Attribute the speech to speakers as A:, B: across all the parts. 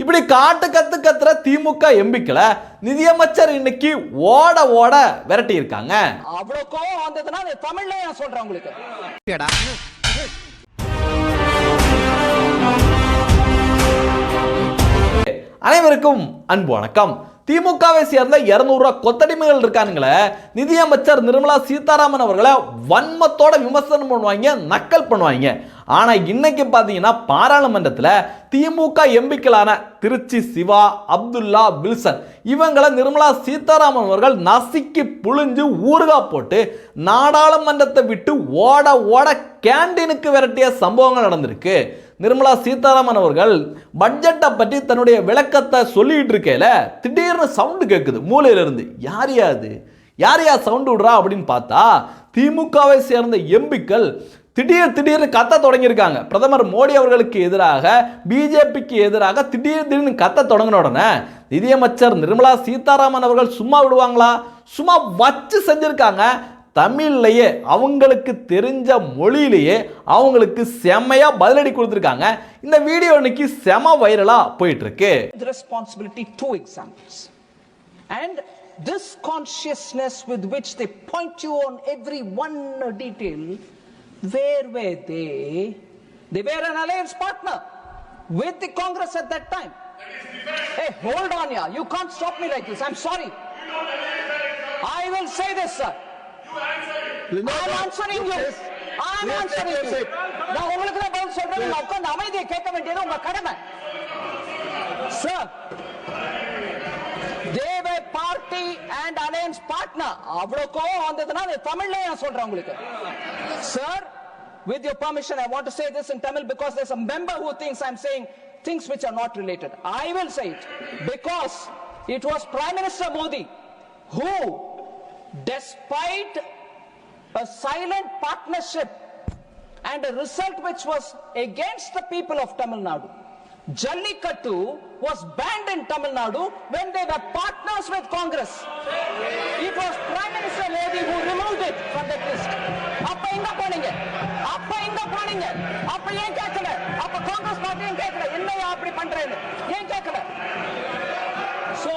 A: இப்படி காட்டு கத்து கத்துற திமுக எம்பிக்களை நிதியமைச்சர் இன்னைக்கு ஓட ஓட விரட்டி இருக்காங்க
B: அவ்வளவு கோவம் வந்ததுன்னா தமிழ்ல நான் சொல்றேன் உங்களுக்கு?
A: அனைவருக்கும் அன்பு வணக்கம். திமுகவை சேர்ந்த இருநூறு ரூபாய் கொத்தடிமைகள் இருக்கானுங்களே நிதியமைச்சர் நிர்மலா சீதாராமன் அவர்களை வன்மத்தோட விமர்சனம் பண்ணுவாங்க நக்கல் பண்ணுவாங்க. ஆனால் இன்னைக்கு பார்த்தீங்கன்னா பாராளுமன்றத்தில் திமுக எம்பிக்களான திருச்சி சிவா அப்துல்லா வில்சன் இவங்களை நிர்மலா சீதாராமன் அவர்கள் நசுக்கி புழிஞ்சு ஊறுகா போட்டு நாடாளுமன்றத்தை விட்டு ஓட ஓட கேண்டீனுக்கு விரட்டிய சம்பவங்கள் நடந்திருக்கு. நிர்மலா சீதாராமன் அவர்கள் பட்ஜெட்டை பற்றி தன்னுடைய விளக்கத்தை சொல்லிட்டு இருக்கையில திடீர்னு சவுண்டு கேட்குது மூலையிலிருந்து யார் யாது யார் யார் சவுண்டு விடுறா? அப்படின்னு பார்த்தா திமுகவை சேர்ந்த எம்பிக்கள் திடீர் திடீர்னு கத்த தொடங்கியிருக்காங்க. பிரதமர் மோடி அவர்களுக்கு எதிராக பிஜேபிக்கு எதிராக திடீர் திடீர்னு கத்த தொடங்கின உடனே நிதியமைச்சர் நிர்மலா சீதாராமன் அவர்கள் சும்மா விடுவாங்களா? சும்மா வச்சு செஞ்சிருக்காங்க. தமிழ்லையே அவங்களுக்கு தெரிஞ்ச மொழியிலேயே அவங்களுக்கு செம்மையா பதிலடி கொடுத்துருக்காங்க. இந்த வீடியோ இன்னைக்கு செம வைரலாக போயிட்டு இருக்கு
B: responsibility to two and and with which with which you on every one detail where were they they were an alliance partner with the congress at that time hey hold on yeah you can't stop me like this i'm sorry i will say this sir I'm answering you. I'm answering you. நான் உங்களுக்கு தான் பதில் சொல்றேன் நீங்க உட்கார்ந்து அமைதியை கேட்க வேண்டியது உங்க கடமை சார் தேவ பார்ட்டி அண்ட் அலையன்ஸ் பார்ட்னர் அவ்வளவு கோவம் வந்ததுன்னா அது தமிழ்ல நான் சொல்றேன் உங்களுக்கு sir with your permission i want to say this in tamil because there's a member who thinks i'm saying things which are not related i will say it because it was prime minister modi who despite a silent partnership and a result which was against the people of Tamil Nadu. Jallikattu was banned in Tamil Nadu when they were partners with Congress. It was Prime Minister Lady who removed it from that list. அப்ப எங்க போனீங்க? அப்ப எங்க போனீங்க? அப்ப ஏன் கேட்கல? அப்ப காங்கிரஸ் பார்ட்டி ஏன் கேட்கல? என்னையா அப்படி பண்றேன்னு ஏன் கேட்கல? சோ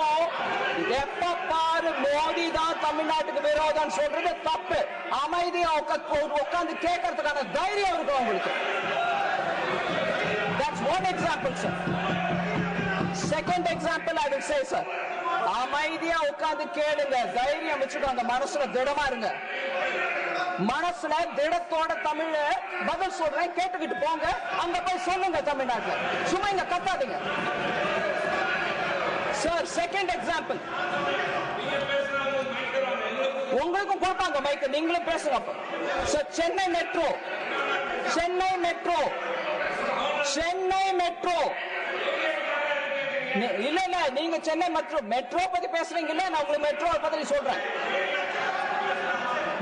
B: எப்ப பாரு மோடி தான் தமிழ்நாட்டுக்கு விரோதம் சொல்றது தப்பு. அமைதியா உட்கார்ந்து கேட்கறதுக்கான தைரியம் இருக்கும் உங்களுக்கு. One example, sir. Second example, I will say, sir. அமைதியா உட்கார்ந்து கேளுங்க தைரியம் வச்சுட்டு மனசுல திடமா இருங்க. மனசுல திடத்தோட தமிழ பதில் சொல்றேன் கேட்டுக்கிட்டு போங்க அங்க போய் சொல்லுங்க தமிழ்நாட்டுல. சும்மா இங்க கத்தாதீங்க. சார் செகண்ட் எக்ஸாம்பிள் உங்களுக்கும் கொடுப்பாங்க மைக் நீங்களும் பேசுங்க sir Chennai metro Chennai metro Chennai metro. இல்ல இல்ல நீங்க சென்னை மெட்ரோ. மெட்ரோ பத்தி பேசுறீங்க இல்ல நான் உங்களுக்கு மெட்ரோ பத்தி சொல்றேன்.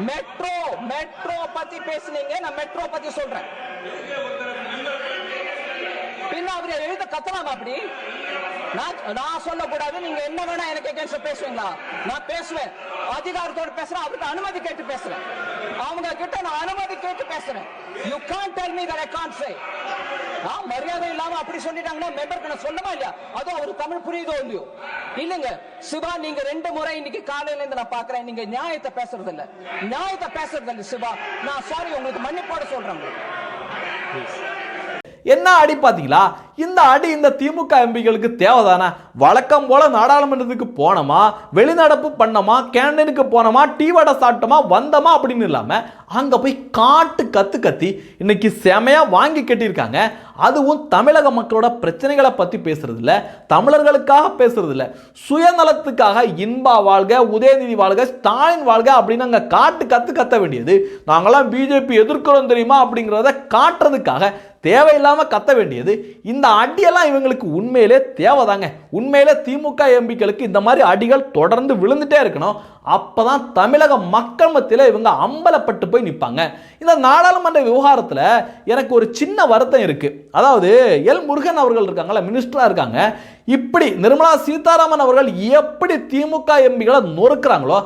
B: மெட்ரோ மெட்ரோ பத்தி பேசுனீங்க நான் மெட்ரோ பத்தி சொல்றேன். பின்ன அவர் எழுத கத்தலாமா அப்படி? நான் நான் சொல்லக்கூடாது நீங்க என்ன வேணா எனக்கு against பேசுவீங்களா? நான் பேசுவேன். அதிகாரத்தோடு பேசுறேன் அவருக்கு அனுமதி கேட்டு பேசுறேன். அவங்க கிட்ட நான் அனுமதி கேட்டு பேசுறேன். You can tell me that I can say நான் மரியாதை இல்லாம அப்படி சொல்லிட்டாங்கன்னா மெம்பருக்கு நான் சொல்லமா இல்லையா? அதுவும் ஒரு தமிழ் புரியுதோ இல்லையோ? இல்லங்க. சிவா நீங்க ரெண்டு முறை இன்னைக்கு காலையில இருந்து நான் பாக்குறேன். நீங்க நியாயத்தை பேசுறது இல்ல. நியாயத்தை பேசுறது இல்ல சிவா. நான் சாரி உங்களுக்கு மன்னிப்போட சொல்றேன்
A: என்ன அடி பார்த்தீங்களா? இந்த அடி இந்த திமுக எம்பிகளுக்கு தேவைதானே? வழக்கம் போல நாடாளுமன்றத்துக்கு போனோமா? வெளிநடப்பு பண்ணோமா? கேண்டீனுக்கு போனோமா? டீ வடை சாப்பிட்டோமா? வந்தோமா? அப்படின்னு இல்லாமல் அங்கே போய் காட்டு கற்று கத்தி இன்னைக்கு செமையாக வாங்கி கட்டியிருக்காங்க. அதுவும் தமிழக மக்களோட பிரச்சனைகளை பற்றி பேசுகிறதில்ல தமிழர்களுக்காக பேசுகிறதில்ல சுயநலத்துக்காக இன்பா வாழ்க உதயநிதி வாழ்க ஸ்டாலின் வாழ்க அப்படின்னு அங்கே காட்டு கற்று கத்த வேண்டியது. நாங்களாம் பிஜேபி எதிர்க்கிறோம் தெரியுமா அப்படிங்கிறத காட்டுறதுக்காக தேவையில்லாமல் கத்த வேண்டியது. இந்த அடியெல்லாம் இவங்களுக்கு உண்மையிலே தேவைதாங்க. உண்மையிலே திமுக எம்பிக்களுக்கு இந்த மாதிரி அடிகள் தொடர்ந்து விழுந்துட்டே இருக்கணும். அப்போ தான் தமிழக மக்கள் மத்தியில் இவங்க அம்பலப்பட்டு போய் நிற்பாங்க இந்த நாடாளுமன்ற விவகாரத்தில் எனக்கு ஒரு சின்ன வருத்தம் இருக்கு. அதாவது எல். முருகன் அவர்கள் இருக்காங்கல்ல மினிஸ்டராக இருக்காங்க. இப்படி நிர்மலா சீதாராமன் அவர்கள் எப்படி திமுக எம்பிகளை நொறுக்குறாங்களோ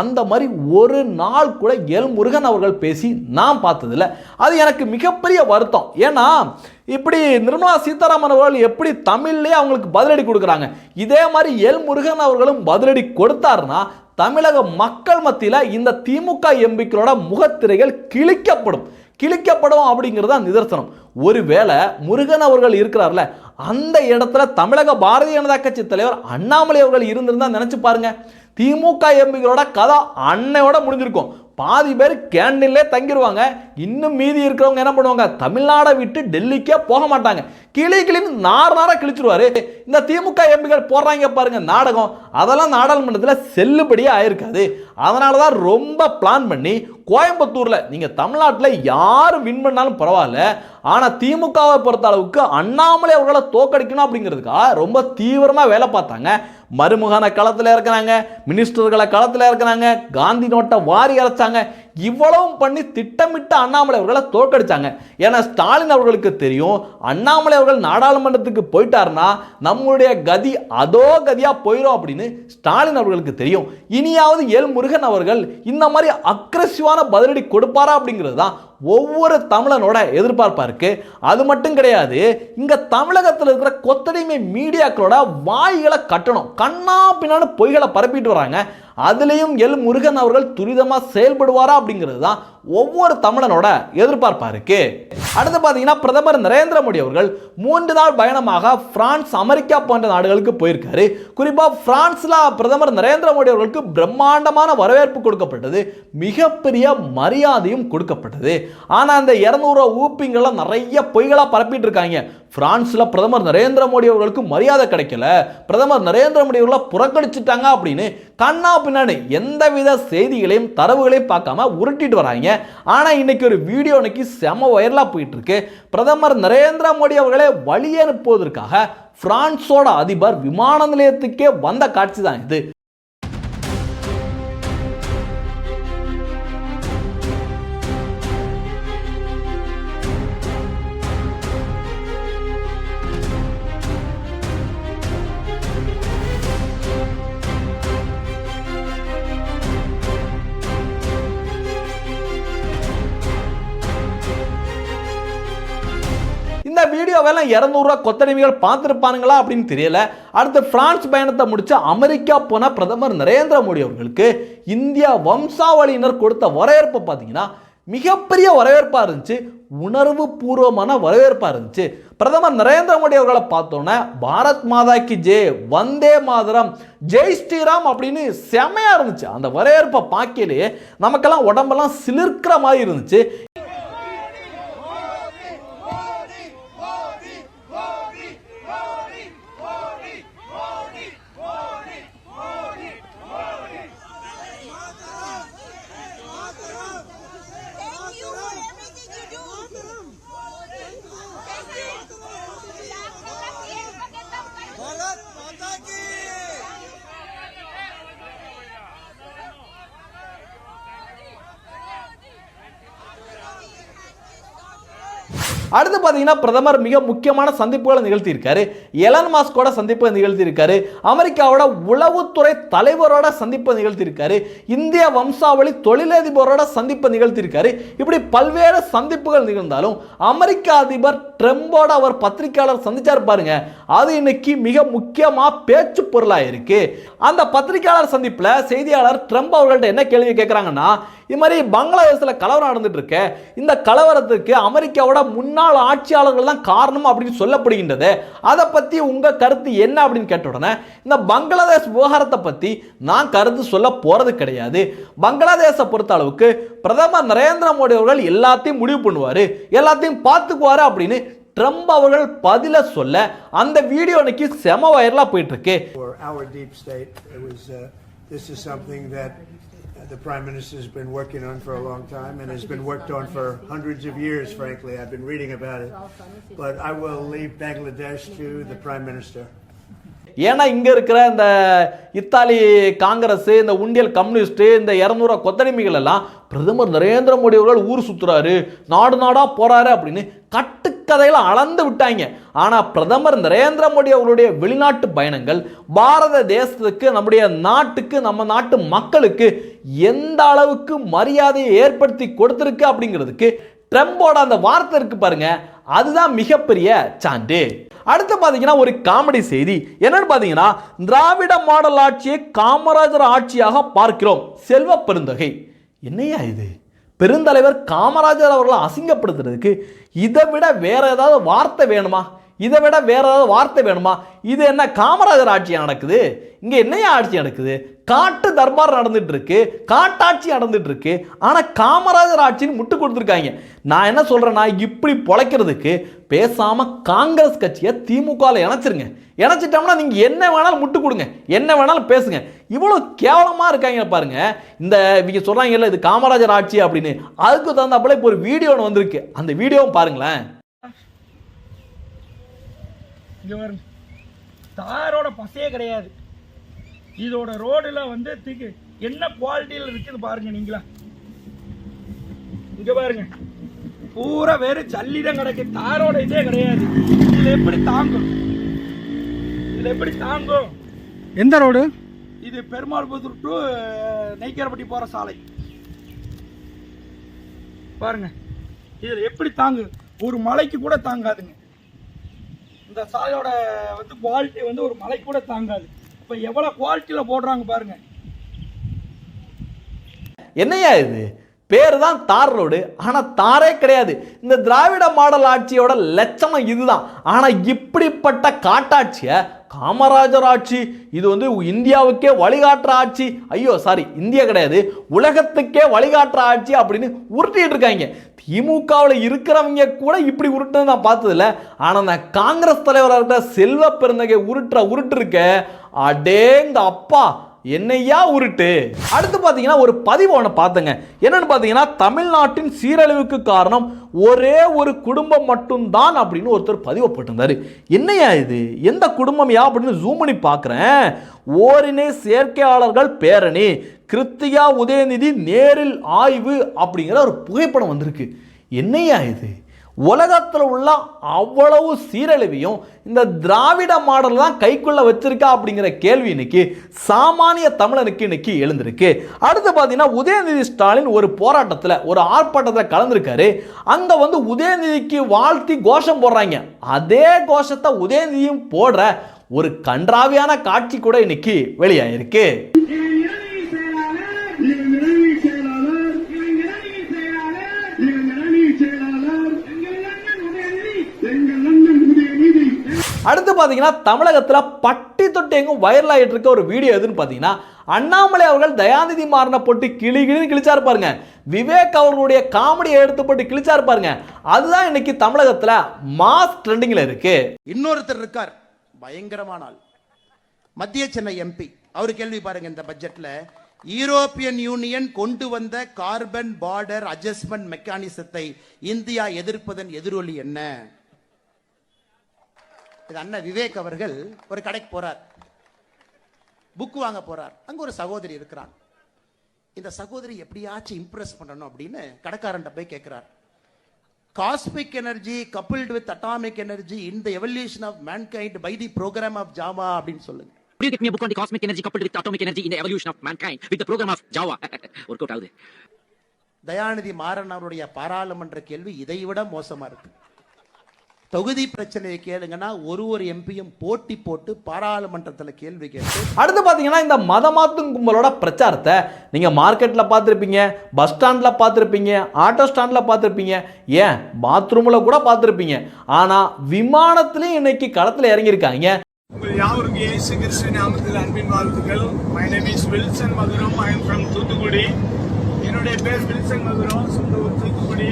A: அந்த மாதிரி ஒரு நாள் கூட எல் முருகன் அவர்கள் பேசி நான் பார்த்ததில்ல. அது எனக்கு மிகப்பெரிய வருத்தம். ஏன்னா இப்படி நிர்மலா சீதாராமன் அவர்கள் எப்படி தமிழ்லேயே அவங்களுக்கு பதிலடி கொடுக்குறாங்க? இதே மாதிரி எல் முருகன் அவர்களும் பதிலடி கொடுத்தாருன்னா தமிழக மக்கள் மத்தியில் இந்த திமுக எம்பிக்களோட முகத்திரைகள் கிழிக்கப்படும். கிழிக்கப்படும் அப்படிங்கிறது தான் நிதர்சனம். ஒருவேளை முருகன் அவர்கள் இருக்கிறார்ல அந்த இடத்துல தமிழக பாரதிய ஜனதா கட்சி தலைவர் அண்ணாமலை அவர்கள் இருந்திருந்தா நினச்சி பாருங்கள் திமுக எம்பிகளோட கதை அன்னையோட முடிஞ்சிருக்கும். பாதி பேர் கேண்டீன்லே தங்கிடுவாங்க இன்னும் மீதி இருக்கிறவங்க என்ன பண்ணுவாங்க? தமிழ்நாடை விட்டு டெல்லிக்கே போக மாட்டாங்க. கிளி கிளின்னு நார் நார கிழிச்சிருவாரு. இந்த திமுக எம்பிகள் போடுறாங்க பாருங்க நாடகம். அதெல்லாம் நாடாளுமன்றத்தில் செல்லுபடியே ஆயிருக்காது. அதனால தான் ரொம்ப பிளான் பண்ணி கோயம்புத்தூரில் நீங்கள் தமிழ்நாட்டில் யார் வின் பண்ணாலும் பரவாயில்ல. ஆனால் திமுகவை பொறுத்த அளவுக்கு அண்ணாமலை அவர்களை தோக்கடிக்கணும் அப்படிங்கிறதுக்காக ரொம்ப தீவிரமாக வேலை பார்த்தாங்க. மருமகான களத்தில் இருக்கிறாங்க மினிஸ்டர்களை களத்தில் இருக்கிறாங்க காந்தி நோட்டை வாரி அரைச்சாங்க. இவ்வளவும் பண்ணி திட்டமிட்டு அண்ணாமலை அவர்களை தோற்கடிச்சாங்க. ஏன்னா ஸ்டாலின் அவர்களுக்கு தெரியும் அண்ணாமலை அவர்கள் நாடாளுமன்றத்துக்கு போயிட்டாருன்னா நம்மளுடைய கதி அதோ கதியா போயிடும் அப்படின்னு ஸ்டாலின் அவர்களுக்கு தெரியும். இனியாவது எல் முருகன் அவர்கள் இந்த மாதிரி அக்ரஸிவான பதிலடி கொடுப்பாரா அப்படிங்கிறது தான் ஒவ்வொரு தமிழனோட எதிர்பார்ப்பா இருக்கு. அது மட்டும் கிடையாது இங்க தமிழகத்தில் இருக்கிற கொத்தடிமை மீடியாக்களோட வாய்களை கட்டணும். கண்ணா பின்னான்னு பொய்களை பரப்பிட்டு வராங்க. அதுலேயும் எல் முருகன் அவர்கள் துரிதமாக செயல்படுவாரா அப்படிங்கிறது தான் ஒவ்வொரு தமிழனோட எதிர்பார்ப்பா இருக்கு. அடுத்து பார்த்தீங்கன்னா பிரதமர் நரேந்திர மோடி அவர்கள் மூன்று நாள் பயணமாக பிரான்ஸ் அமெரிக்கா போன்ற நாடுகளுக்கு போயிருக்காரு. குறிப்பாக பிரான்ஸில் பிரதமர் நரேந்திர மோடி அவர்களுக்கு பிரம்மாண்டமான வரவேற்பு கொடுக்கப்பட்டது. மிகப்பெரிய மரியாதையும் கொடுக்கப்பட்டது. ஆனால் அந்த இரநூறுவா ஊப்பிங்கெல்லாம் நிறைய பொய்களாக பரப்பிட்டு இருக்காங்க பிரான்ஸில் பிரதமர் நரேந்திர மோடி அவர்களுக்கு மரியாதை கிடைக்கல. பிரதமர் நரேந்திர மோடி அவர்களை புறக்கணிச்சிட்டாங்க அப்படின்னு கண்ணா பின்னாடி எந்தவித செய்திகளையும் தரவுகளையும் பார்க்காம உருட்டிட்டு வராங்க. ஆனால் இன்னைக்கு ஒரு வீடியோ இன்னைக்கு செம வைரலாக போயிட்டு இருக்கு பிரதமர் நரேந்திர மோடி அவர்களை வழியனுப்புவதற்காக பிரான்ஸோட அதிபர் விமான நிலையத்துக்கே வந்த காட்சி தான் இது. வீடியோவெல்லாம் இரநூறுவா கொத்தடிமைகள் பார்த்துருப்பானுங்களா அப்படின்னு தெரியல. அடுத்து பிரான்ஸ் பயணத்தை முடிச்சு அமெரிக்கா போன பிரதமர் நரேந்திர மோடி அவர்களுக்கு இந்தியா வம்சாவளியினர் கொடுத்த வரவேற்பை பார்த்தீங்கன்னா மிகப்பெரிய வரவேற்பாக இருந்துச்சு. உணர்வு பூர்வமான வரவேற்பாக இருந்துச்சு. பிரதமர் நரேந்திர மோடி அவர்களை பார்த்தோன்னே பாரத் மாதா கி வந்தே மாதரம் ஜெய் ஸ்ரீராம் அப்படின்னு செமையா இருந்துச்சு. அந்த வரவேற்பை பார்க்கலையே நமக்கெல்லாம் உடம்பெல்லாம் சிலிர்க்கிற மாதிரி இருந்துச்சு.
C: माता की
A: அடுத்து பார்த்தீங்கன்னா பிரதமர் மிக முக்கியமான சந்திப்புகளை நிகழ்த்தியிருக்காரு. எலன் மாஸ்கோட சந்திப்பை நிகழ்த்தியிருக்காரு. அமெரிக்காவோட உளவுத்துறை தலைவரோட சந்திப்பை நிகழ்த்தியிருக்காரு. இந்திய வம்சாவளி தொழிலதிபரோட சந்திப்பை நிகழ்த்தியிருக்காரு. இப்படி பல்வேறு சந்திப்புகள் நிகழ்ந்தாலும் அமெரிக்க அதிபர் ட்ரம்போட அவர் பத்திரிகையாளர் சந்திச்சார் பாருங்க. அது இன்னைக்கு மிக முக்கியமாக பேச்சு பொருளாக இருக்கு. அந்த பத்திரிகையாளர் சந்திப்பில் செய்தியாளர் ட்ரம்ப் அவர்கள்ட்ட என்ன கேள்வி கேட்குறாங்கன்னா இது மாதிரி பங்களாதேஷில் கலவரம் நடந்துட்டு இருக்கு. இந்த கலவரத்துக்கு அமெரிக்காவோட முன்னாள் ஆட்சியாளர்கள் தான் காரணம் அப்படின்னு சொல்லப்படுகின்றது அதை பற்றி உங்கள் கருத்து என்ன அப்படின்னு கேட்ட உடனே இந்த பங்களாதேஷ் விவகாரத்தை பற்றி நான் கருத்து சொல்ல போகிறது கிடையாது. பங்களாதேஷை பொறுத்த அளவுக்கு பிரதமர் நரேந்திர மோடி அவர்கள் எல்லாத்தையும் முடிவு பண்ணுவார் எல்லாத்தையும் பார்த்துக்குவார் அப்படின்னு ட்ரம்ப் அவர்கள் பதில சொல்ல அந்த வீடியோ இன்னைக்கு செம வைரலாக போயிட்டு இருக்கு.
D: Uh, uh, the Prime Minister has been working on for a long time and has been worked on for hundreds of years, frankly. I've been reading about it. But I will leave Bangladesh to the Prime Minister.
A: ஏன்னா இங்க இருக்கிற இந்த Italy Congress இந்த உண்டியல் communist இந்த இரநூறு கொத்தடிமைகள் எல்லாம் பிரதமர் நரேந்திர மோடி அவர்கள் ஊர் சுத்துறாரு நாடு நாடா போறாரு அப்படின்னு கதையில் அளந்து விட்டாங்க. ஆனால் பிரதமர் நரேந்திர மோடி அவர்களுடைய வெளிநாட்டு பயணங்கள் பாரத தேசத்துக்கு நம்முடைய நாட்டுக்கு நம்ம நாட்டு மக்களுக்கு எந்த அளவுக்கு மரியாதையை ஏற்படுத்தி கொடுத்துருக்கு அப்படிங்கிறதுக்கு ட்ரம்போட அந்த வார்த்தை இருக்கு பாருங்க. அதுதான் மிகப்பெரிய சான்று. அடுத்து பார்த்தீங்கன்னா ஒரு காமெடி செய்தி. என்னன்னு பார்த்தீங்கன்னா திராவிட மாடல் ஆட்சியை காமராஜர் ஆட்சியாக பார்க்கிறோம். செல்வ பெருந்தொகை. என்னையா இது? பெருந்தலைவர் காமராஜர் அவர்களை அசிங்கப்படுத்துறதுக்கு இதை விட வேறு ஏதாவது வார்த்தை வேணுமா? இதை விட வேறு ஏதாவது வார்த்தை வேணுமா? இது என்ன காமராஜர் ஆட்சி நடக்குது? இங்கே என்னையா ஆட்சி நடக்குது? காட்டு தர்பார் நடந்துட்டு இருக்கு காட்டாட்சி நடந்துட்டு இருக்கு. ஆனால் காமராஜர் ஆட்சின்னு முட்டு கொடுத்துருக்காங்க. நான் என்ன சொல்கிறேன்னா இப்படி பொழைக்கிறதுக்கு பேசாமல் காங்கிரஸ் கட்சியை திமுகவில் இணைச்சிருங்க. இணைச்சிட்டோம்னா நீங்கள் என்ன வேணாலும் முட்டு கொடுங்க. என்ன வேணாலும் பேசுங்க. இவ்வளோ கேவலமாக இருக்காங்க பாருங்க. இந்த இவங்க சொல்கிறாங்கல்ல இது காமராஜர் ஆட்சி அப்படின்னு. அதுக்கு தகுந்தாப்புல இப்போ ஒரு வீடியோ ஒன்று வந்திருக்கு. அந்த வீடியோவும் பாருங்களேன்.
E: தாரோட பசையே கிடையாது. இதோட ரோடுல வந்து திக்கு என்ன குவாலிட்டியில் இருக்குது பாருங்க நீங்களா? இங்க பாருங்க. பூரா வெறும் ஜல்லிதான் கிடக்கு. தாரோட இதே கிடையாது. இதுல எப்படி தாங்கும்? இதுல எப்படி தாங்கும்?
F: எந்த ரோடு?
E: இது பெருமாள்புத்தூர் டு நெய்க்காரப்பட்டி போற சாலை. பாருங்க. இதுல எப்படி தாங்கு? ஒரு மலைக்கு கூட தாங்காதுங்க. இந்த சாலையோட வந்து குவாலிட்டி வந்து ஒரு மலை கூட தாங்காது. இப்போ எவ்வளோ குவாலிட்டியில் போடுறாங்க பாருங்க.
A: என்னையா இது? பேர் தான் தார் ரோடு ஆனால் தாரே கிடையாது. இந்த திராவிட மாடல் ஆட்சியோட லட்சணம் இதுதான். ஆனால் இப்படிப்பட்ட காட்டாட்சியை காமராஜர் ஆட்சி இது வந்து இந்தியாவுக்கே வழிகாட்டுற ஆட்சி. ஐயோ சாரி இந்தியா கிடையாது. உலகத்துக்கே வழிகாட்டுற ஆட்சி அப்படின்னு உருட்டிட்டு இருக்காங்க. திமுகவில் இருக்கிறவங்க கூட இப்படி உருட்டுன்னு நான் பார்த்ததில்ல. ஆனால் அந்த காங்கிரஸ் தலைவராக இருக்கிற செல்வ பெருந்தகை உருட்டுற உருட்டு இருக்க அடேங்க அப்பா என்னையா உருட்டு? அடுத்து பார்த்தீங்கன்னா ஒரு பதிவு ஒன்று பார்த்தேங்க என்னன்னு பார்த்தீங்கன்னா தமிழ்நாட்டின் சீரழிவுக்கு காரணம் ஒரே ஒரு குடும்பம் மட்டும்தான் அப்படின்னு ஒருத்தர் பதிவு போட்டிருந்தாரு. என்னையா இது? எந்த குடும்பம் யா அப்படின்னு ஜூம் பண்ணி பார்க்குறேன் ஓரினை சேர்க்கையாளர்கள் பேரணி கிருத்தியா உதயநிதி நேரில் ஆய்வு அப்படிங்கிற ஒரு புகைப்படம் வந்திருக்கு. என்னையா இது? உலகத்தில் உள்ள அவ்வளவு சீரழிவையும் இந்த திராவிட மாடல் தான் கைக்குள்ள வச்சிருக்கா அப்படிங்கிற கேள்வி இன்னைக்கு சாமானிய தமிழனுக்கு இன்னைக்கு எழுந்திருக்கு. அடுத்து பார்த்தீங்கன்னா உதயநிதி ஸ்டாலின் ஒரு போராட்டத்தில் ஒரு ஆர்ப்பாட்டத்தில் கலந்துருக்காரு. அங்கே வந்து உதயநிதிக்கு வாழ்த்தி கோஷம் போடுறாங்க. அதே கோஷத்தை உதயநிதியும் போடுற ஒரு கன்றாவியான காட்சி கூட இன்னைக்கு வெளியாயிருக்கு. அடுத்து பார்த்தீங்கன்னா தமிழகத்தில் பட்டி தொட்டி எங்கும் வைரல் ஆகிட்டு இருக்க ஒரு வீடியோ எதுன்னு பார்த்தீங்கன்னா அண்ணாமலை அவர்கள் தயாநிதி மாறனை போட்டு கிளி கிளி கிழிச்சாரு பாருங்க. விவேக் அவர்களுடைய காமெடியை எடுத்து போட்டு கிழிச்சாரு பாருங்க. அதுதான் இன்னைக்கு தமிழகத்தில் மாஸ் ட்ரெண்டிங்கில் இருக்கு.
G: இன்னொருத்தர் இருக்கார். பயங்கரமான ஆள். மத்திய சென்னை எம்பி அவர் கேள்வி பாருங்க இந்த பட்ஜெட்ல யூரோப்பியன் யூனியன் கொண்டு வந்த கார்பன் பார்டர் அட்ஜஸ்ட்மெண்ட் மெக்கானிசத்தை இந்தியா எதிர்ப்பதன் எதிரொலி என்ன? இது அண்ணன் விவேக் அவர்கள் ஒரு கடைக்கு போறார் புக் வாங்க போறார் அங்க ஒரு சகோதரி இருக்கிறான் இந்த சகோதரி எப்படியாச்சும் இம்ப்ரெஸ் பண்ணணும் அப்படின்னு கடைக்காரன்ட்ட போய் கேட்கிறார் cosmic energy coupled with atomic energy in the evolution of mankind by the program of Java அப்படின்னு சொல்லுங்க
H: Could you get me a book on the cosmic energy coupled with atomic energy in the evolution of mankind with the program of Java? Work out ஆகுது
G: தயாநிதி மாறன் அவருடைய பாராளுமன்ற கேள்வி இதை விட மோசமா இருக்கு தொகுதி பிரச்சனையை கேளுங்கன்னா ஒரு ஒரு எம்பியும் போட்டி போட்டு பாராளுமன்றத்துல கேள்வி கேட்டு
A: அடுத்து பார்த்தீங்கன்னா இந்த மதமாத்தும் கும்பலோட பிரச்சாரத்தை நீங்கள் மார்க்கெட்டில் பார்த்துருப்பீங்க பஸ் ஸ்டாண்டில் பார்த்துருப்பீங்க ஆட்டோ ஸ்டாண்டில் பார்த்துருப்பீங்க ஏன்? பாத்ரூமில் கூட பார்த்துருப்பீங்க. ஆனால் விமானத்துலேயும் இன்னைக்கு களத்தில் இறங்கியிருக்காங்க.
I: உங்கள் யாவருக்கும் இயேசு கிறிஸ்து நாமத்தில் அன்பின் வாழ்த்துக்கள். My name is Wilson Madhuram I am from Thoothukudi. என்னுடைய பேர் வில்சன் மதுரம் சொந்த ஊர் Thoothukudi.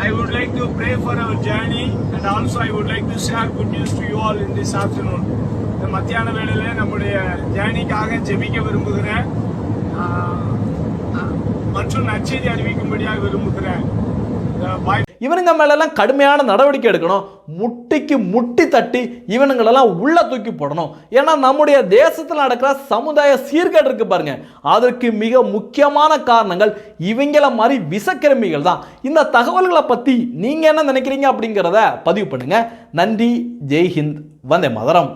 I: I would like to pray for our journey and also I would like to share good news to you all in this afternoon. இந்த மத்தியான வேளையில் நம்முடைய ஜேர்னிக்காக ஜெபிக்க விரும்புகிறேன் மற்றும் நற்செய்தி அறிவிக்கும்படியாக விரும்புகிறேன் இந்த
A: இவனுங்க மேலெல்லாம் கடுமையான நடவடிக்கை எடுக்கணும். முட்டிக்கு முட்டி தட்டி இவனுங்களெல்லாம் உள்ள தூக்கி போடணும். ஏன்னா நம்முடைய தேசத்தில் நடக்கிற சமுதாய சீர்கேடு இருக்கு பாருங்க. அதற்கு மிக முக்கியமான காரணங்கள் இவங்கள மாதிரி விஷக்கிருமிகள் தான். இந்த தகவல்களை பற்றி நீங்கள் என்ன நினைக்கிறீங்க அப்படிங்கிறத பதிவு பண்ணுங்க. நன்றி ஜெய்ஹிந்த் வந்தே மதரம்.